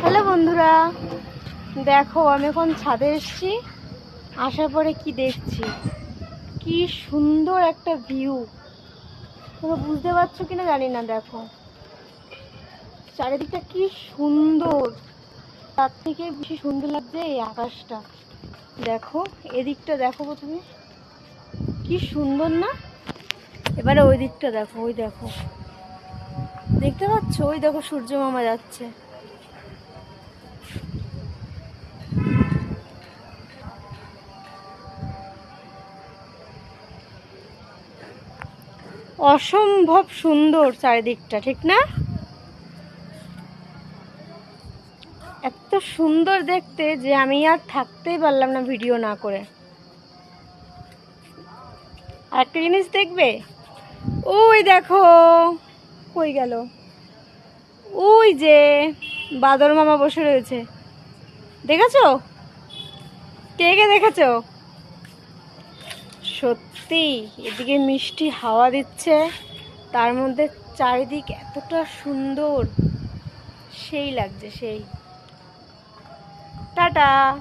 Hello বন্ধুরা, দেখো আমি এখন ছাদে এসছি, আসার পরে কি দেখছি? কি সুন্দর একটা ভিউ তোমরা বুঝতে পারছ কিনা জানি না, দেখো। চারিদিকটা কি সুন্দর। তার থেকে বেশি সুন্দর লাগছে এই আকাশটা। দেখো, এদিকটা দেখো প্রথমে। কি সুন্দর না? এবারে ওই দিকটা দেখো, ওই দেখো। দেখতে পাচ্ছ? ওই দেখো সূর্য মামা যাচ্ছে। অসম্ভব সুন্দর চারিদিকটা, ঠিক না? এত সুন্দর দেখতে যে আমি আর থাকতেই পারলাম না ভিডিও না করে। আরেকটা জিনিস দেখবে? ওই দেখো, কই গেল? ওই যে বাদর মামা বসে রয়েছে। দেখেছ? কে কে দেখেছ? সত্যি, এদিকে মিষ্টি হাওয়া দিচ্ছে, তার মধ্যে চারিদিক এতটা সুন্দর। সেই লাগছে, সেই। টাটা।